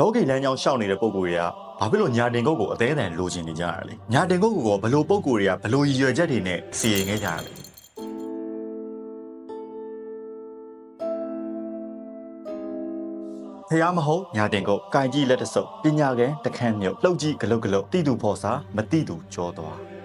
လောကီလမ်းကြောင်းရှောက်နေတဲ့ပုံကိုယ်တွေကဘာဖြစ်လို့ညာတင်ကုတ်ကိုအသေးအံလိုချင်နေကြရလဲညာတင်ကုတ်ကိုဘလို့ပုံကိုယ်တွေကဘလို့ရည်ရွယ်ချက်တွေနဲ့စီရင်ခဲ့ကြရလဲဖះမဟုတ်ညာတင်ကုတ်ကင်ကြီးလက်တဆုပ်ပညာကဲတခန်းမြုပ်လှုပ်ကြည့်ဂလုတ်ဂလုတ်တိတူဖော်စာမတိတူကြောသွား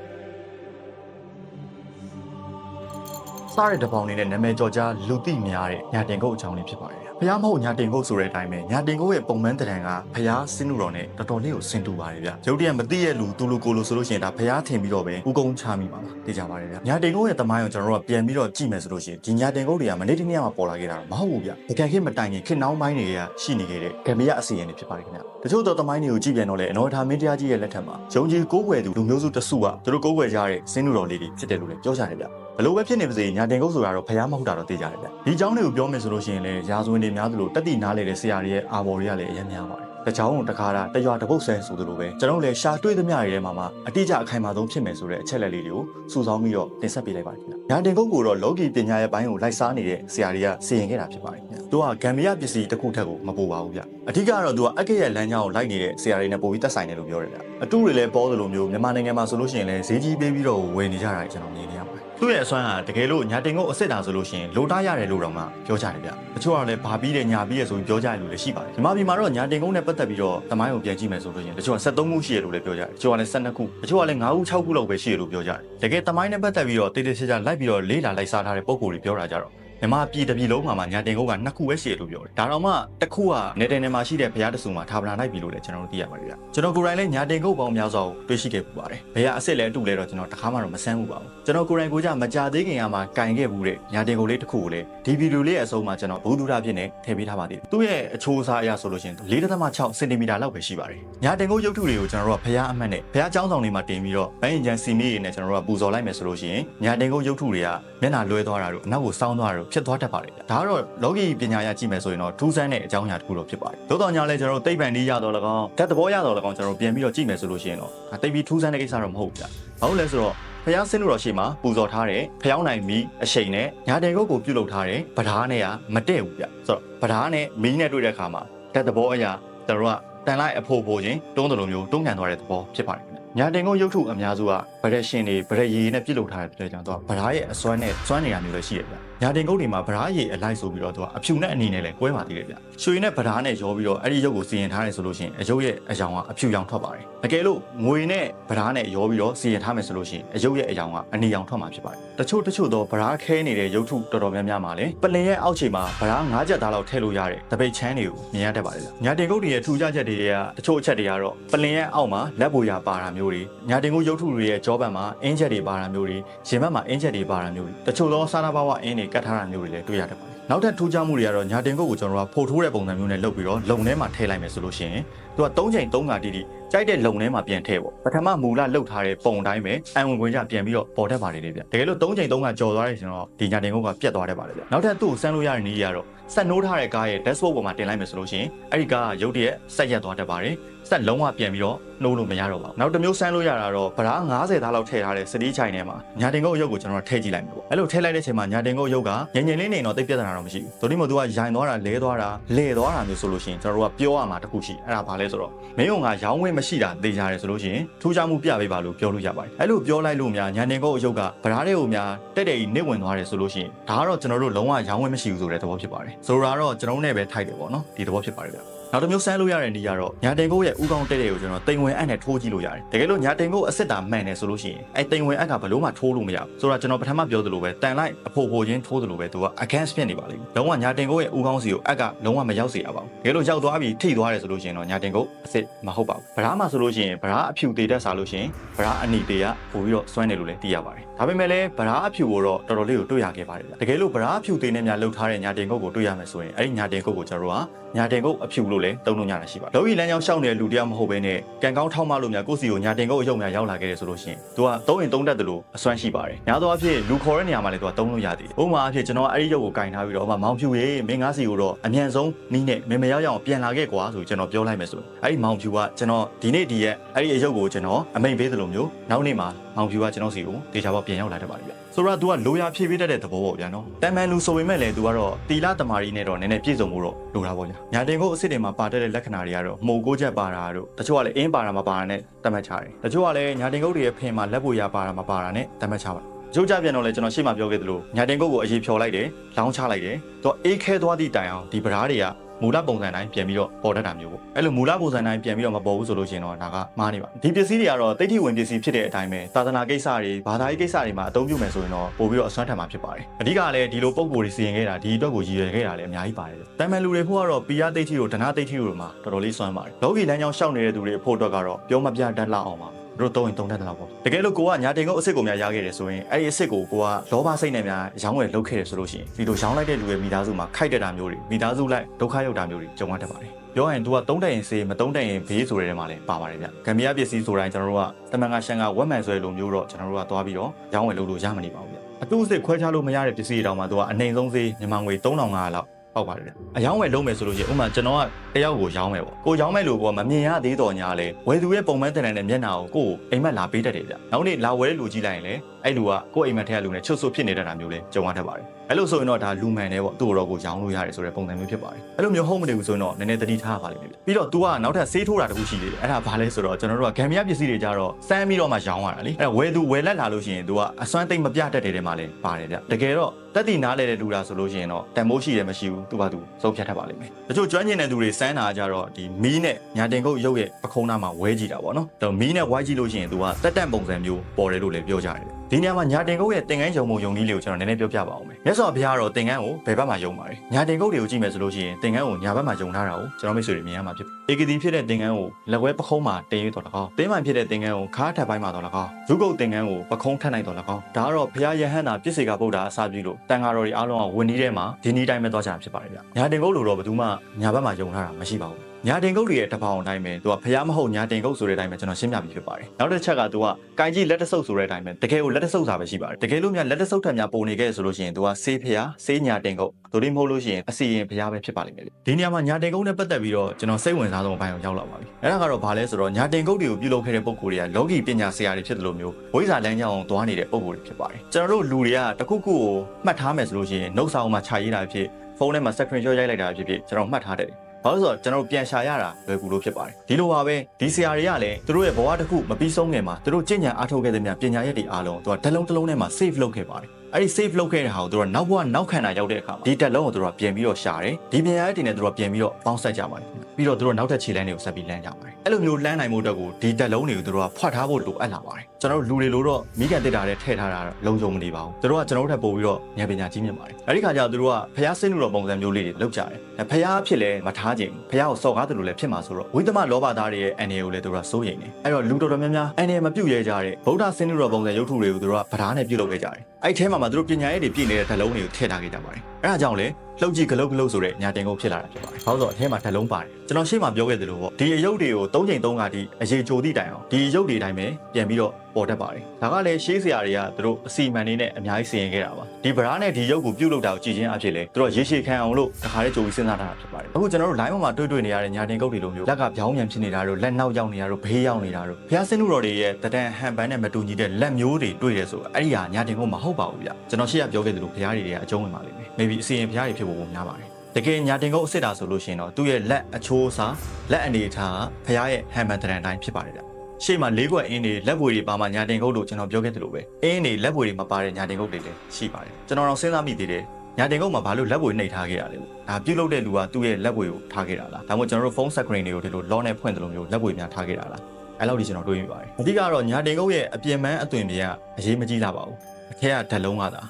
စားရတဲ့ပေါင်းလေးနဲ့နာမည်ကျော်ကြားလူသိများတဲ့ညာတင်ကုတ်အကြောင်းလေးဖြစ်ပါတယ်။ဖះမဟုတ်ညာတင်ကုတ်ဆိုတဲ့အတိုင်းပဲညာတင်ကုတ်ရဲ့ပုံမှန်တံကဖះစင်းနူတော်နဲ့တော်တော်လေးကိုဆင်တူပါတယ်ဗျ။ရုပ်တရက်မသိရဲ့လူသူလူကိုလူဆိုလို့ရှိရင်ဒါဖះထင်ပြီးတော့ပဲဥကုန်းချမိပါလား။သိကြပါတယ်ဗျ။ညာတင်ကုတ်ရဲ့တမိုင်းကိုကျွန်တော်တို့ကပြန်ပြီးတော့ကြည့်မယ်ဆိုလို့ရှိရင်ဒီညာတင်ကုတ်တွေကမနေ့တနေ့မှပေါ်လာခဲ့တာတော့မဟုတ်ဘူးဗျ။တကယ်ခေတ်မတိုင်ခင်ခေတ်နောက်ပိုင်းတွေကရှိနေခဲ့တဲ့ဂမ်ဘီယာအစီအရင်တွေဖြစ်ပါတယ်ခင်ဗျ။တချို့သောတမိုင်းတွေကိုကြည့်ပြန်တော့လေအနော်ထာမင်းတရားကြီးရဲ့လက်ထက်မှာဂျုံကြီးကိုးကွယ်သူလူမျိုးစုတစုကသူတို့ကိုးကွယ်ကြတဲ့စင်းနူတော်လေးတွေဖြစ်တယ်လို့လည်းပြောကြတယ်ဗျ။ ဘလို့ပဲဖြစ်နေပါစေညာတင်ကုတ်ဆိုတာတော့ဖះမဟုတ်တာတော့သိကြတယ်ဗျဒီเจ้าတွေကိုပြောမယ်ဆိုလို့ရှိရင်လည်းရာဇဝင်တွေများသလိုတက်တိနားလေတဲ့ဆရာတွေရဲ့အာဘော်တွေကလည်းအရင်များပါတယ်တကြောင်တကားတာတရွာတပုတ်ဆဲဆိုသလိုပဲကျွန်တော်တို့လည်းရှာတွေ့သမျှတွေထဲမှာမှအတိအကျအခိုင်အမာဆုံးဖြစ်မယ်ဆိုတဲ့အချက်လက်လေးတွေကိုစုဆောင်းပြီးတော့တင်ဆက်ပေးလိုက်ပါတယ်ခင်ဗျညာတင်ကုတ်ကိုတော့လောကီပညာရဲ့ဘိုင်းကိုလိုက်စားနေတဲ့ဆရာတွေကစီရင်ခဲ့တာဖြစ်ပါတယ်ခင်ဗျသူကဂမ်ဘီယာပစ္စည်းတစ်ခုထက်ကိုမပူပါဘူးဗျအဓိကတော့သူကအက်ကရဲ့လမ်းကြောင်းကိုလိုက်နေတဲ့ဆရာတွေနဲ့ပို့ပြီးတက်ဆိုင်တယ်လို့ပြောတယ်ဗျအတူတွေလည်းပေါ်သလိုမျိုးမြန်မာနိုင်ငံမှာဆိုလို့ရှိရင်လည်းဈေးကြီးပေးပြီးတော့ဝယ်နေကြတာကျွန်တော်မြင်နေရပါတယ် သူ့ရဲ့အစွမ်းဟာတကယ်လို့ညာတင်ကုတ်အစ်စ်တာဆိုလို့ရှိရင်လိုတားရတယ်လို့တော့မှပြောကြတယ်ဗျတချို့ကလည်းဘာပြီးတယ်ညာပြီးတယ်ဆိုပြီးပြောကြတယ်လို့လည်းရှိပါတယ်မြန်မာပြည်မှာတော့ညာတင်ကုတ်နဲ့ပတ်သက်ပြီးတော့သမိုင်းကိုပြန်ကြည့်မယ်ဆိုလို့ရှိရင်တချို့က73ခုရှိတယ်လို့လည်းပြောကြတယ်တချို့ကလည်း12ခုတချို့ကလည်း9ခု6ခုလောက်ပဲရှိတယ်လို့ပြောကြတယ်တကယ်သမိုင်းနဲ့ပတ်သက်ပြီးတော့တိတ်တိတ်ချာချာလိုက်ပြီးတော့လေးလာလိုက်စားထားတဲ့ပုံကိုယ်တွေပြောတာကြတော့ မြန်မာပြည်တစ်ပြည်လုံးမှာမှညာတင်ကုတ်ကနှစ်ခုပဲရှိတယ်လို့ပြောတယ်ဒါတော့မှတစ်ခုကနေတင်နေမှာရှိတဲ့ဘုရားတဆူမှာဌာပနာလိုက်ပြီလို့လည်းကျွန်တော်တို့သိရပါတယ်ဗျကျွန်တော်ကိုယ်တိုင်လည်းညာတင်ကုတ်ပေါင်းများစွာကိုတွေ့ရှိခဲ့ပူပါတယ်ဘယ်ဟာအစ်စ်လဲအတူလဲတော့ကျွန်တော်တခါမှတော့မဆန်းဘူးပါဘူးကျွန်တော်ကိုယ်တိုင်ကိုကြမကြသေးခင်ကမှကင်ခဲ့ဘူးတဲ့ညာတင်ကုတ်လေးတစ်ခုကိုလည်းဒီဗီဒီယိုလေးရဲ့အဆုံးမှာကျွန်တော်ဘူဒူဒဖြစ်နေထည့်ပေးထားပါသေးတယ်သူ့ရဲ့အချိုးအစားအရဆိုလို့ရှိရင်4.6စင်တီမီတာလောက်ပဲရှိပါတယ်ညာတင်ကုတ်ရုပ်ထုတွေကိုကျွန်တော်တို့ကဘုရားအမှတ်နဲ့ဘုရားကျောင်းဆောင်တွေမှာတင်ပြီးတော့ဘိုင်းရင်ချန်စီမီတွေနဲ့ကျွန်တော်တို့ကပူဇော်လိုက်မယ်ဆိုလို့ရှိရင်ညာတင်ကုတ်ရုပ်ထုတွေကမျက်နှာလွဲသွားတာတို့အနောက်ကိုစောင်းသွားတာတို့ဖြစ်သွားတတ်ပါတယ်ဒါကတော့လောကီပညာရကြည့်မယ်ဆိုရင်တော့ထူးဆန်းတဲ့အကြောင်းအရာတစ်ခုတော့ဖြစ်ပါတယ်သို့တော်ညာလဲကျွန်တော်တို့သိပ္ပံနည်းရတော့၎င်းဓာတ်သဘောရတော့၎င်းကျွန်တော်တို့ပြန်ပြီးတော့ကြည့်မယ်ဆိုလို့ရှိရင်တော့ဒါသိပြီးထူးဆန်းတဲ့ကိစ္စတော့မဟုတ်ဘူးဗျဘာလို့လဲဆိုတော့ဖျားဆင်းလို့တော့ရှိမှာပူဇော်ထားတယ်ဖျောင်းနိုင်မီအချိန်နဲ့ညာတယ်ကုတ်ကိုပြုတ်လုထားတယ်ဗဓာနဲ့ကမတည့်ဘူးဗျဆိုတော့ဗဓာနဲ့မီးနဲ့တွေ့တဲ့အခါမှာဓာတ်သဘောအရာကျွန်တော်တို့ကတန်လိုက်အဖို့ဖို့ချင်းတုံးတယ်လို့မျိုးတုံးကန်သွားတဲ့သဘောဖြစ်ပါတယ်ညာတင်ကုန်းရုပ်ထုအများစုကဗရက်ရှင်တွေဗရက်ရည်နဲ့ပြုတ်လုထားတဲ့အတွက်ကြောင့်သူကဗရာရဲ့အစွမ်းနဲ့စွမ်းနေတာမျိုးလည်းရှိရဗျ ညာတင်ကုန်းတွေမှာဗရာရည်အလိုက်ဆိုပြီးတော့သူကအဖြူနဲ့အနေနဲ့လည်းကွဲပါသေးတယ်ဗျရွှေနဲ့ဗရာနဲ့ရောပြီးတော့အဲ့ဒီရုပ်ကိုစီရင်ထားတယ်ဆိုလို့ရှိရင်အရုပ်ရဲ့အယောင်ကအဖြူရောင်ထွက်ပါတယ်တကယ်လို့ငွေနဲ့ဗရာနဲ့ရောပြီးတော့စီရင်ထားမယ်ဆိုလို့ရှိရင်အရုပ်ရဲ့အယောင်ကအနီရောင်ထွက်မှာဖြစ်ပါတယ်တချို့တချို့တော့ဗရာခဲနေတဲ့ရုပ်ထုတော်တော်များများမှာလည်းပလင်ရဲ့အောက်ခြေမှာဗရာ၅ချက်သားလောက်ထည့်လို့ရတဲ့တပိတ်ချမ်းတွေကိုမြင်ရတတ်ပါတယ်ဗျညာတင်ကုန်းတွေရဲ့ထူးခြားချက်တွေကတချို့အချက်တွေကတော့ပလင်ရဲ့အောက်မှာလက်ပေါ်ရပါတာမျိုးတွေညာတင်ကုန်းရုပ်ထုတွေရဲ့ကြောဘက်မှာအင်းချက်တွေပါတာမျိုးတွေရင်ဘက်မှာအင်းချက်တွေပါတာမျိုးတွေတချို့သောစားနာဘာဝအင်းတွေကတ်ထားတာမျိုးတွေလည်းတွေ့ရတတ်ပါတယ်နောက်ထပ်ထူးခြားမှုတွေကတော့ညာတင်ကုတ်ကိုကျွန်တော်တို့ကဖိုထိုးတဲ့ပုံစံမျိုးနဲ့လုပ်ပြီးတော့လုံထဲမှာထည့်လိုက်မယ်ဆိုလို့ရှိရင်သူက၃ချိန်၃ခါတိတိကြိုက်တဲ့လုံထဲမှာပြန်ထည့်ပေါ့ပထမမူလလှုပ်ထားတဲ့ပုံတိုင်းပဲအံဝင်ခွင့်ကြပြန်ပြီးတော့ပေါ်တတ်ပါတယ်လေဗျတကယ်လို့၃ချိန်၃ခါကြော်သွားတယ်ဆိုတော့ဒီညာတင်ကုတ်ကပြတ်သွားတတ်ပါတယ်ဗျနောက်ထပ်သူ့ကိုစမ်းလို့ရတဲ့နည်းကတော့ဆက်နိုးထားတဲ့ကားရဲ့ dashboard ပေါ်မှာတင်လိုက်မယ်ဆိုလို့ရှိရင်အဲ့ဒီကားကရုပ်တရက်ဆက်ရက်သွားတတ်ပါတယ်ဆက်လုံးဝပြန်ပြီးတော့နှိုးလို့မရတော့ပါဘူးနောက်တစ်မျိုးစမ်းလို့ရတာတော့ဗရာ90သားလောက်ထည့်ထားတဲ့စတီးချိုင်ထဲမှာညာတင်ကုတ်ရုပ်ကိုကျွန်တော်ထည့်ကြည့်လိုက်မယ်ပေါ့အဲ့လိုထည့်လိုက်တဲ့အချိန်မှာညာတင်ကုတ်ရုပ်ကငငယ်လေးနေတော့တိတ်ပြဿနာတော့မရှိဘူးဒိုဒီမို့သူကရိုင်သွားတာလဲသွားတာလဲသွားတာမျိုးဆိုလို့ရှိရင်ကျွန်တော်တို့ကပြောရမှာတစ်ခုရှိအဲ့ဒါဘာလဲဆိုတော့မင်းုံကရောင်းဝင်းမရှိတာသိကြတယ်ဆိုလို့ရှိရင်ထူးခြားမှုပြပေးပါလို့ပြောလို့ရပါတယ်အဲ့လိုပြောလိုက်လို့များညာတင်ကုတ်ရုပ်ကဗရာတွေကိုများတက်တဲ့ကြီးနစ်ဝင်သွားတယ်ဆိုလို့ရှိရင်ဒါကတော့ကျွန်တော်တို့လုံးဝရောင်းဝင်းမရှိဘူးဆိုတဲ့သဘောဖြစ်ပါတယ်ဆိုတော့တော့ကျွန်တော်တို့နဲ့ပဲထိုက်တယ်ပေါ့နော်ဒီသဘောဖြစ်ပါတယ်ဗျ နောက်တစ်မျိုးဆန်းလို့ရတဲ့နေရာတော့ညာတင်ကုတ်ရဲ့ဥကောင်းတက်တဲ့ကိုကျွန်တော်တိမ်ဝင်အပ်နဲ့ထိုးကြည့်လို့ရတယ်တကယ်လို့ညာတင်ကုတ်အစ်စ်တာမှန်တယ်ဆိုလို့ရှိရင်အဲတိမ်ဝင်အပ်ကဘလို့မှထိုးလို့မရဘူးဆိုတော့ကျွန်တော်ပထမပြောသလိုပဲတန်လိုက်အဖို့ဖို့ချင်းထိုးသလိုပဲသူက against ဖြစ်နေပါလိမ့်မယ်လုံးဝညာတင်ကုတ်ရဲ့ဥကောင်းစီကိုအက်ကလုံးဝမရောက်စေရပါဘူးတကယ်လို့ရောက်သွားပြီးထိသွားတယ်ဆိုလို့ရှိရင်တော့ညာတင်ကုတ်အစ်စ်မဟုတ်ပါဘူးဗရာမှာဆိုလို့ရှိရင်ဗရာအဖြူသေးတတ်စားလို့ရှိရင်ဗရာအနီသေးကပို့ပြီးတော့စွမ်းတယ်လို့လည်းသိရပါတယ်ဒါပေမဲ့လည်းဗရာအဖြူကိုတော့တော်တော်လေးကိုတွေ့ရခဲ့ပါတယ်ဗျတကယ်လို့ဗရာအဖြူသေးနဲ့များလှုပ်ထားတဲ့ညာတင်ကုတ်ကိုတွေ့ရမယ်ဆိုရင်အဲ့ဒီညာတင်ကုတ်ကိုကျွန်တော်တို့က ညာတင်ကုတ်အဖြူလို့လည်းသုံးလို့ရတာရှိပါတယ်လောကီလမ်းကြောင်းရှောက်နေတဲ့လူတယောက်မဟုတ်ဘဲနဲ့ကံကောင်းထောက်မလို့များကိုယ့်စီကိုညာတင်ကုတ်အယုံများရောက်လာခဲ့တယ်ဆိုလို့ရှိရင်သူကသုံးရင်သုံးတတ်တယ်လို့အစွမ်းရှိပါတယ်ညာတော့အဖြစ်လူခေါ်တဲ့နေရာမှာလည်းသူကသုံးလို့ရသေးတယ်ဥပမာအဖြစ်ကျွန်တော်အဲ့ဒီရုပ်ကိုကင်ထားပြီးတော့ဥပမာမောင်ဖြူရေမင်းငါးစီကိုတော့အမြန်ဆုံးနီးနဲ့မင်းမရောက်ရအောင်ပြန်လာခဲ့ကွာဆိုကျွန်တော်ပြောလိုက်မယ်ဆိုရင်အဲ့ဒီမောင်ဖြူကကျွန်တော်ဒီနေ့ဒီရက်အဲ့ဒီအယုတ်ကိုကျွန်တော်အမိန်ပေးသလိုမျိုးနောက်နေ့မှာ အောင်ဖြူကကျွန်တော်စီကိုဒေချာပေါက်ပြန်ရောက်လာတတ်ပါတယ်ဗျဆိုတော့ तू ကလိုရာဖြည့်ပေးတတ်တဲ့သဘောပေါ့ဗျာနော်တန်မန်လူဆိုပေမဲ့လည်း तू ကတော့တီလာတမာရီနဲ့တော့နည်းနည်းပြည့်စုံမှုတော့လိုတာပေါ့ဗျာညာတင်ကိုအစ်စ်တွေမှာပါတတ်တဲ့လက္ခဏာတွေကတော့မှုကိုချက်ပါတာတို့တချို့ကလည်းအင်းပါတာမပါတာနဲ့တတ်မှတ်ချတယ်တချို့ကလည်းညာတင်ကုတ်တွေရဲ့ဖင်မှာလက်ဖို့ရပါတာမပါတာနဲ့တတ်မှတ်ချပါတယ်ကျုပ်ကြပြန်တော့လေကျွန်တော်ရှေ့မှာပြောခဲ့သလိုညာတင်ကုတ်ကိုအရေးဖြော်လိုက်တယ်လောင်းချလိုက်တယ်သူကအေးခဲသွားသည့်တိုင်အောင်ဒီဗရားတွေက မူလပုံစံတိုင်းပြန်ပြီးတော့ပေါ်တတ်တာမျိုးပေါ့အဲ့လိုမူလပုံစံတိုင်းပြန်ပြီးတော့မပေါ်ဘူးဆိုလို့ရှိရင်တော့ဒါကမှားနေပါဒီပစ္စည်းတွေကတော့တိဋ္ဌိဝင်ပစ္စည်းဖြစ်တဲ့အတိုင်းပဲသာသနာကိစ္စတွေဘာသာရေးကိစ္စတွေမှာအသုံးပြုမယ်ဆိုရင်တော့ပို့ပြီးတော့အစွမ်းထန်မှာဖြစ်ပါတယ်အဓိကလည်းဒီလိုပုံကိုယ်တွေစီရင်ခဲ့တာဒီအတွက်ကိုရည်ရွယ်ခဲ့တာလည်းအများကြီးပါတယ်တန်မန်လူတွေဖို့ကတော့ပီယာတိဋ္ဌိတို့ဒနာတိဋ္ဌိတို့မှာတော်တော်လေးစွမ်းပါတယ်လောကီလမ်းကြောင်းရှောက်နေတဲ့သူတွေဖို့အတွက်ကတော့ပြောမပြတတ်လောက်အောင်ပါ တို့တော့ရင်တုံးတတ်တယ်လောက်ပေါ့တကယ်လို့ကိုကညာတင်ကုတ်အစ်စ်ကိုများရခဲ့တယ်ဆိုရင်အဲ့ဒီအစ်စ်ကိုကိုကလောဘစိတ်နဲ့များရောင်းဝယ်လုပ်ခဲ့တယ်ဆိုလို့ရှိရင်ဒီလိုရောင်းလိုက်တဲ့လူရဲ့မိသားစုမှာခိုက်တက်တာမျိုးတွေမိသားစုလိုက်ဒုက္ခရောက်တာမျိုးတွေကြုံရတတ်ပါတယ်ပြောရင် तू ကတုံးတက်ရင်စေးမတုံးတက်ရင်ဘေးဆိုတဲ့နေရာမှာလည်းပါပါတယ်ဗျ။ဂမ်ဘီယာပစ္စည်းဆိုတိုင်းကျွန်တော်တို့ကတမန်ကရှန်ကဝက်မှန်ဆွဲလိုမျိုးတော့ကျွန်တော်တို့ကသွားပြီးတော့ရောင်းဝယ်လုပ်လို့ရမနေပါဘူးဗျ။အတူစစ်ခွဲခြားလို့မရတဲ့ပစ္စည်းတွေတောင်မှ तू ကအနှိမ်ဆုံးစေးမြန်မာငွေ3500လောက် ဟုတ်ပါတယ်ဗျ။အယောင်းဝယ်လုံးမယ်ဆိုလို့ရှိရင်ဥပမာကျွန်တော်ကတယောက်ကိုရောင်းမယ်ပေါ့။ကိုရောင်းမယ်လို့ကမမြင်ရသေးတော့ညာလေဝယ်သူရဲ့ပုံမှန်တန်တန်နဲ့မျက်နှာကိုကိုယ်အိမ်မက်လာပေးတတ်တယ်ဗျ။နောက်နေ့လာဝယ်တဲ့လူကြီးလိုက်ရင်လည်းအဲ့လူကကိုယ့်အိမ်မက်ထဲကလူနဲ့ချွတ်ဆွတ်ဖြစ်နေတတ်တာမျိုးလည်းကြုံရတတ်ပါတယ်။ အဲ့လိုဆိုရင်တော့ဒါလူမှန်တယ်ပေါ့သူ့တော့ကိုရောင်းလို့ရတယ်ဆိုတဲ့ပုံစံမျိုးဖြစ်ပါတယ်။အဲ့လိုမျိုးဟုတ်မနေဘူးဆိုရင်တော့နည်းနည်းသတိထားပါလိမ့်မယ်ဗျ။ပြီးတော့ तू ကနောက်ထပ်ဆေးထိုးတာတခုရှိသေးတယ်။အဲ့ဒါဘာလဲဆိုတော့ကျွန်တော်တို့ကဂမ်ဘီယာပစ္စည်းတွေကြတော့စမ်းပြီးတော့မှရောင်းရတာလေ။အဲ့ဒါဝယ်သူဝယ်လက်လာလို့ရှိရင် तू ကအစွမ်းသိမ့်မပြတတ်တဲ့တဲမှာလည်းပါတယ်ဗျ။တကယ်တော့တက်တီနားလဲတဲ့လူတာဆိုလို့ရှိရင်တော့တန်မိုးရှိတယ်မရှိဘူးသူ့ဘာသူစုံဖြတ်တတ်ပါလိမ့်မယ်။တချို့ကျွမ်းကျင်တဲ့သူတွေစမ်းတာကြတော့ဒီမီးနဲ့ညာတင်ကုတ်ရုပ်ရဲ့ပခုံးသားမှာဝဲကြည့်တာပေါ့နော်။တော့မီးနဲ့ဝိုင်းကြည့်လို့ရှိရင် तू ကတက်တက်ပုံစံမျိုးပေါ်တယ်လို့လည်းပြောကြတယ်။ ဒီနေရာမှာညာတင်ကုတ်ရဲ့တင်ကန်းယုံမုံယုံကြီးလေးကိုကျွန်တော်နည်းနည်းပြောပြပါအောင်မယ်။မြတ်စွာဘုရားကတော့တင်ကန်းကိုဘယ်ဘက်မှာယုံပါတယ်။ညာတင်ကုတ်တွေကိုကြည့်မယ်ဆိုလို့ရှိရင်တင်ကန်းကိုညာဘက်မှာယုံထားတာကိုကျွန်တော်မိတ်ဆွေတွေမြင်ရမှာဖြစ်။ဧကတိဖြစ်တဲ့တင်ကန်းကိုလက်ဝဲပခုံးမှာတင်ရွေးတော်လကောင်း။တင်းမှန်ဖြစ်တဲ့တင်ကန်းကိုခါးထပ်ပိုင်းမှာတော်လကောင်း။ဇုကုတ်တင်ကန်းကိုပခုံးထပ်နိုင်တော်လကောင်း။ဒါကတော့ဘုရားယဟန်တာပြစ္ဆေကဗုဒ္ဓအစပြုလို့တန်ဃာတော်တွေအားလုံးကဝင်နီးထဲမှာဒီနီးတိုင်းပဲသွားကြတာဖြစ်ပါတယ်ဗျ။ညာတင်ကုတ်လို့တော့ဘယ်သူမှညာဘက်မှာယုံထားတာမရှိပါဘူး။ ညာတင်ကုတ်တွေရဲ့တပောင်အတိုင်းပဲသူကဖျားမဟုတ်ညာတင်ကုတ်ဆိုတဲ့အတိုင်းပဲကျွန်တော်ရှင်းပြပြီးဖြစ်ပါတယ်နောက်တစ်ချက်ကသူကကိုင်ကြီးလက်တဆုပ်ဆိုတဲ့အတိုင်းပဲတကယ်ကိုလက်တဆုပ်စာပဲရှိပါတယ်တကယ်လို့များလက်တဆုပ်ထက်များပုံနေခဲ့ဆိုလို့ရှိရင်သူကဆေးဖျားဆေးညာတင်ကုတ်ဒိုလိမဟုတ်လို့ရှိရင်အစီရင်ဖျားပဲဖြစ်ပါလိမ့်မယ်လေဒီနေရာမှာညာတင်ကုတ်နဲ့ပတ်သက်ပြီးတော့ကျွန်တော်စိတ်ဝင်စားဆုံးအပိုင်းကိုရောက်လာပါပြီအဲ့ဒါကတော့ဘာလဲဆိုတော့ညာတင်ကုတ်တွေကိုပြုလုပ်ခဲ့တဲ့ပုံကိုယ်တွေကလောကီပညာဆရာတွေဖြစ်တယ်လို့မျိုးဝိဇ္ဇာလမ်းကြောင်းအောင်သွားနေတဲ့ပုံကိုယ်တွေဖြစ်ပါတယ်ကျွန်တော်တို့လူတွေကတခုခုကိုမှတ်ထားမယ်ဆိုလို့ရှိရင်နှုတ်ဆောင်မှာခြာရေးတာဖြစ်ဖုန်းထဲမှာ screenshot ရိုက်လိုက်တာဖြစ်ဖြစ်ကျွန်တော်မှတ်ထားတယ် ဘာလို့ဆိုတော့ကျွန်တော်တို့ပြန်ရှာရတာလွယ်ကူလို့ဖြစ်ပါတယ်ဒီလိုပါပဲဒီဆရာတွေကလည်းသူတို့ရဲ့ဘဝတစ်ခုမပြီးဆုံးခင်မှာသူတို့ကြင်ညာအားထုတ်ခဲ့တဲ့မြပညာရက်တွေအားလုံးသူကတစ်လုံးတစ်လုံးထဲမှာ save လုပ်ခဲ့ပါတယ် အဲ့ဒီ save လုပ်ခဲ့တဲ့ဟာကိုသူတို့ကနောက်ဘဝနောက်ခန္ဓာရောက်တဲ့အခါမှာဒီတက်လုံးကိုသူတို့ကပြန်ပြီးတော့ရှာတယ်ဒီပညာရက်တွေနဲ့သူတို့ကပြန်ပြီးတော့ပေါင်းဆက်ကြပါတယ်ပြီးတော့သူတို့နောက်ထပ်ခြေလမ်းတွေကိုဆက်ပြီးလမ်းကြပါတယ်အဲ့လိုမျိုးလမ်းနိုင်မှုအတွက်ကိုဒီတက်လုံးတွေကိုသူတို့ကဖွက်ထားဖို့လိုအပ်လာပါတယ်ကျွန်တော်တို့လူတွေလိုတော့မိကန်တစ်တာနဲ့ထည့်ထားတာလုံခြုံမနေပါဘူးသူတို့ကကျွန်တော်တို့ထပ်ပို့ပြီးတော့ဉာဏ်ပညာကြီးမြင့်ပါတယ်အဲ့ဒီခါကျတော့သူတို့ကဖျားစင်းလို့တော့ပုံစံမျိုးလေးတွေလုပ်ကြတယ်ဖျားဖြစ်လဲမထားခြင်းဖျားကိုစော်ကားတယ်လို့လည်းဖြစ်မှာဆိုတော့ဝိသမလောဘသားတွေရဲ့အန်ရကိုလည်းသူတို့ကစိုးရိမ်တယ်အဲ့တော့လူတော်တော်များများအန်ရမပြုတ်ရဲကြတဲ့ဗုဒ္ဓစင်းလို့တော့ပုံစံရုပ်ထုတွေကိုသူတို့ကဗဒါနဲ့ပြုတ်လုပ်ခဲ့ကြတယ်အဲ့ထဲမှာမှသူတို့ပညာရေးတွေပြည့်နေတဲ့ဓလုံးတွေကိုထည့်ထားခဲ့ကြပါတယ်အဲ့ဒါကြောင့်လေလှုပ်ကြည့်ဂလုတ်ဂလုတ်ဆိုတဲ့ညာတင်ကုန်ဖြစ်လာတာဖြစ်ပါတယ်။ဘာလို့ဆိုတော့အထဲမှာဓလုံးပါတယ်။ကျွန်တော်ရှေ့မှာပြောခဲ့သလိုပေါ့ဒီအယုတ်တွေကို၃ချိန်၃ခါဒီအရေးကြိုသည့်တိုင်အောင်ဒီအယုတ်တွေတိုင်းပဲပြန်ပြီးတော့ပေါ်တတ်ပါတယ်။ဒါကလည်းရှေးဆရာတွေကသူတို့အစီအမံလေးနဲ့အများကြီးစီရင်ခဲ့တာပါ။ဒီဗရာနဲ့ဒီယုတ်ကိုပြုတ်လုတာကိုကြည်ချင်းအဖြစ်လေသူတို့ရေရှည်ခံအောင်လို့တခါလေးကြိုပြီးစဉ်းစားထားတာဖြစ်ပါတယ်။အခုကျွန်တော်တို့ line ပေါ်မှာတွေ့တွေ့နေရတဲ့ညာတင်ကုတ်တွေလိုမျိုးလက်ကပြောင်းပြန်ဖြစ်နေတာတို့လက်နောက်ရောက်နေတာတို့ဘေးရောက်နေတာတို့ဘုရားစင်းလူတော်တွေရဲ့တဒံဟန်ပန်းနဲ့မတူညီတဲ့လက်မျိုးတွေတွေ့ရဆိုအဲ့ဒီဟာညာတင်ကုတ်မဟုတ်ပါဘူးဗျ။ကျွန်တော်ရှေ့ကပြောခဲ့သလိုဘုရားတွေကအကျုံးဝင်ပါလိမ့်မယ်။ maybe အစီရင်ဘုရားတွေဖြစ်ဖို့ပုံများပါတယ်။တကယ်ညာတင်ကုတ်အစ်စ်တာဆိုလို့ရှိရင်တော့သူ့ရဲ့လက်အချိုးအစားလက်အနေထားဖရားရဲ့ဟန်မန်တရန်တိုင်းဖြစ်ပါတယ်ဗျရှေ့မှာလေးခွက်အင်းတွေလက်ပွေတွေပါမှညာတင်ကုတ်လို့ကျွန်တော်ပြောခဲ့သလိုပဲအင်းတွေလက်ပွေတွေမပါတဲ့ညာတင်ကုတ်တွေလည်းရှိပါတယ်ကျွန်တော်တော့စဉ်းစားမိသေးတယ်ညာတင်ကုတ်မှာဘာလို့လက်ပွေနှိပ်ထားခဲ့ရလဲဒါပြုတ်လုတဲ့လူကသူ့ရဲ့လက်ပွေကိုထားခဲ့တာလားဒါမှမဟုတ်ကျွန်တော်တို့ဖုန်း screen တွေကိုဒီလို lock နဲ့ဖွင့်တယ်လို့မျိုးလက်ပွေများထားခဲ့တာလားအဲ့လောက်ဒီကျွန်တော်တွေးမိပါတယ်အဓိကတော့ညာတင်ကုတ်ရဲ့အပြင်ပန်းအသွင်တွေကအရေးမကြီးလာပါဘူးအထက်ကဓာတ်လုံးကသာ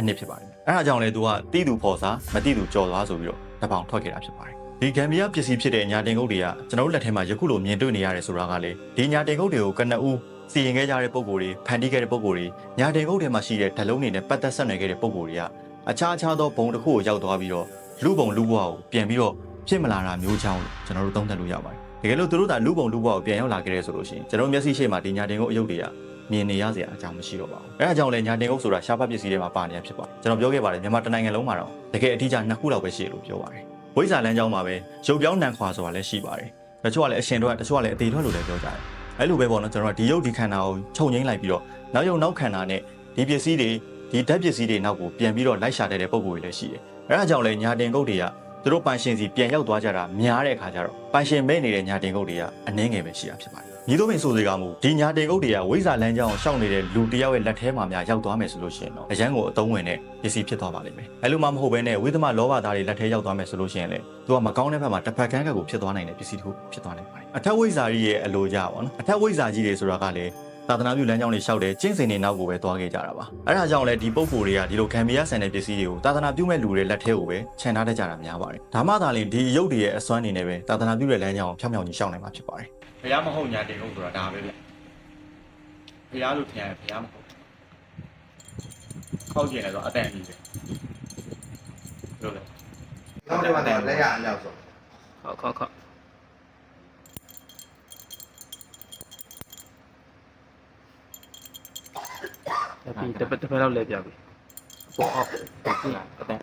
အနစ်ဖြစ်ပါတယ် အဲ့ဒါကြောင့်လေသူကတီးသူဖော်စားမတီးသူကြော်သွားဆိုပြီးတော့တပောင်ထွက်ခဲ့တာဖြစ်ပါတယ်ဒီဂမ်ဘီယာပစ္စည်းဖြစ်တဲ့ညာတင်ကုတ်တွေကကျွန်တော်တို့လက်ထဲမှာယခုလိုမြင်တွေ့နေရတယ်ဆိုတာကလေဒီညာတင်ကုတ်တွေကိုကနအူးစီရင်ခဲ့ကြတဲ့ပုံကိုယ်တွေဖန်တီးခဲ့တဲ့ပုံကိုယ်တွေညာတင်ကုတ်တွေမှာရှိတဲ့ဓလုံးတွေနဲ့ပတ်သက်ဆက်နွယ်ခဲ့တဲ့ပုံကိုယ်တွေကအခြားအခြားသောဘုံတစ်ခုကိုရောက်သွားပြီးတော့လူပုံလူဘဝကိုပြန်ပြီးတော့ဖြစ်မလာတာမျိုးချောင်းကျွန်တော်တို့သုံးသပ်လို့ရပါတယ်တကယ်လို့သူတို့ကလူပုံလူဘဝကိုပြန်ရောက်လာခဲ့တဲ့ဆိုလို့ရှိရင်ကျွန်တော်မျက်စိရှိမှဒီညာတင်ကုတ်အယုတ်တွေက မြင်နေရစရာအကြောင်းမရှိတော့ပါဘူးအဲဒါကြောင့်လည်းညာတင်ကုတ်ဆိုတာရှားဖတ်ပစ္စည်းတွေမှာပါနေရဖြစ်ပါတယ်ကျွန်တော်ပြောခဲ့ပါတယ်မြန်မာတိုင်းနိုင်ငံလုံးမှာတော့တကယ်အထူးခြားနှစ်ခုလောက်ပဲရှိတယ်လို့ပြောပါတယ်ဝိဇ္ဇာလမ်းကြောင်းမှာပဲရုပ်ပြောင်းနံခွာဆိုတာလည်းရှိပါတယ်တချို့ကလည်းအရှင်တို့ကတချို့ကလည်းအသေးထွက်လို့လည်းပြောကြတယ်အဲ့လိုပဲပေါ့နော်ကျွန်တော်ကဒီရုပ်ဒီခန္ဓာကိုခြုံငိမ့်လိုက်ပြီးတော့နောက်ရုပ်နောက်ခန္ဓာနဲ့ဒီပစ္စည်းတွေဒီဓာတ်ပစ္စည်းတွေနောက်ကိုပြန်ပြီးတော့လိုက်ရှာတဲ့ပုံစံတွေလည်းရှိတယ်အဲ့ဒါကြောင့်လဲညာတင်ကုတ်တွေကသူတို့ပန်ရှင်စီပြန်ရောက်သွားကြတာများတဲ့အခါကျတော့ပန်ရှင်မဲ့နေတဲ့ညာတင်ကုတ်တွေကအနှင်းငယ်ပဲရှိတာဖြစ်ပါတယ် ညီတို့ပင်ဆိုစေကမူဒီညာတင်ကုတ်တွေကဝိဇာလမ်းကြောင်းကိုရှောက်နေတဲ့လူတစ်ယောက်ရဲ့လက်ထဲမှာများရောက်သွားမယ်ဆိုလို့ရှိရင်တော့အရန်ကိုအသုံးဝင်တဲ့ပစ္စည်းဖြစ်သွားပါလိမ့်မယ်အဲ့လိုမှမဟုတ်ဘဲနဲ့ဝိသမလောဘသားတွေလက်ထဲရောက်သွားမယ်ဆိုလို့ရှိရင်လေသူကမကောင်းတဲ့ဘက်မှာတစ်ဖက်ကန်းကကိုဖြစ်သွားနိုင်တဲ့ပစ္စည်းတစ်ခုဖြစ်သွားနိုင်ပါတယ်အထက်ဝိဇာကြီးရဲ့အလိုကြပါတော့အထက်ဝိဇာကြီးတွေဆိုတာကလည်း သာသနာပြုလမ်းကြောင်းတွေရှောက်တယ်ကျင့်စဉ်တွေနောက်ကိုပဲသွားခဲ့ကြတာပါအဲ့ဒါကြောင့်လဲဒီပုံကိုယ်တွေကဒီလိုခံမရဆန်တဲ့ပစ္စည်းတွေကိုသာသနာပြုမဲ့လူတွေလက်ထဲကိုပဲခြံထားတတ်ကြတာများပါတယ်ဒါမှသာလျှင်ဒီရုပ်တွေရဲ့အစွမ်းအနေနဲ့ပဲသာသနာပြုတဲ့လမ်းကြောင်းကိုဖြောင်းဖြောင်းကြီးရှောက်နိုင်မှာဖြစ်ပါတယ်ဘုရားမဟုတ်ညာတင်ဟုတ်ဆိုတာဒါပဲဗျဘုရားလို့ထင်ရတယ်ဘုရားမဟုတ်ခောက်ကျင်တယ်ဆိုအတန်ကြီးပဲလို့လေနောက်တစ်ခါတော့လက်ရအရောက်ဆုံးခေါက်ခေါက်ခေါက် လက်ပြီးတစ်ပတ်တစ်ပတ်လောက်လဲပြပြီပေါ်အောက်ကြည့်အတန်း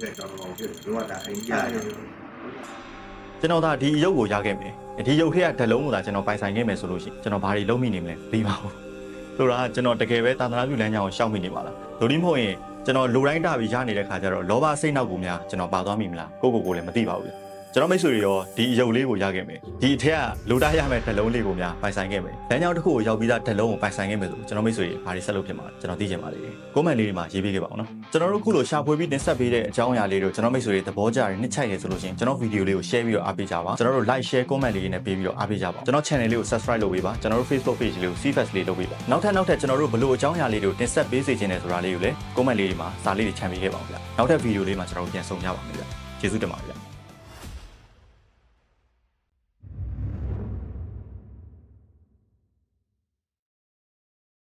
တော့ဒီချက်တော့တော့ဖြစ်လို့ကဒါအိမ်ကြီးရတယ်ကျွန်တော်ဒါဒီရုပ်ကိုရခဲ့မယ်ဒီရုပ်ထက်ကဓလုံးကိုသာကျွန်တော်ပိုင်ဆိုင်ခဲ့မယ်ဆိုလို့ရှိရင်ကျွန်တော်ဘာတွေလုပ်မိနေမလဲမသိပါဘူးဆိုတာကကျွန်တော်တကယ်ပဲသာသနာပြုလမ်းကြောင်းကိုရှောက်မိနေပါလားဒိုဒီမဟုတ်ရင်ကျွန်တော်လူတိုင်းတာပြီးရနေတဲ့ခါကျတော့လောဘစိတ်နောက်ကိုများကျွန်တော်ပါသွားမိမလားကိုကိုကိုလည်းမသိပါဘူး ကျွန်တော်မိတ်ဆွေတွေရောဒီအယုတ်လေးကိုရခဲ့မယ်ဒီအထက်ကလူတိုင်းရမယ်ဓလုံးလေးကိုများပိုင်ဆိုင်ခဲ့မယ်လမ်းကြောင်းတစ်ခုကိုရောက်ပြီးသားဓလုံးကိုပိုင်ဆိုင်ခဲ့မယ်ဆိုကျွန်တော်မိတ်ဆွေတွေဘာတွေဆက်လုပ်ဖြစ်မှာလဲကျွန်တော်သိချင်ပါလေကွန်မန့်လေးတွေမှာရေးပေးခဲ့ပါအောင်နော်ကျွန်တော်တို့ခုလိုရှာဖွေပြီးတင်ဆက်ပေးတဲ့အကြောင်းအရာလေးတို့ကျွန်တော်မိတ်ဆွေတွေသဘောကျတယ်နှစ်ချိုက်ရဆိုလို့ရှိရင်ကျွန်တော်ဗီဒီယိုလေးကို share ပြီးတော့အားပေးကြပါကျွန်တော်တို့ like share comment လေးတွေနဲ့ပေးပြီးတော့အားပေးကြပါကျွန်တော် channel လေးကို subscribe လုပ်ပေးပါကျွန်တော်တို့ Facebook page လေးကို CFast လေးလုပ်ပေးပါနောက်ထပ်နောက်ထပ်ကျွန်တော်တို့ဘလို့အကြောင်းအရာလေးတွေကိုတင်ဆက်ပေးစေချင်တယ်ဆိုတာလေးကိုလည်း comment လေးတွေမှာစာလေးတွေချန်ပေးခဲ့ပါဦးဗျနောက်ထပ်ဗီဒီယိုလေးမှာကျွန်တော်တို့ပြန်ဆုံကြပါမယ်ဗျကျေးဇူးတင်ပါတယ်ဗျ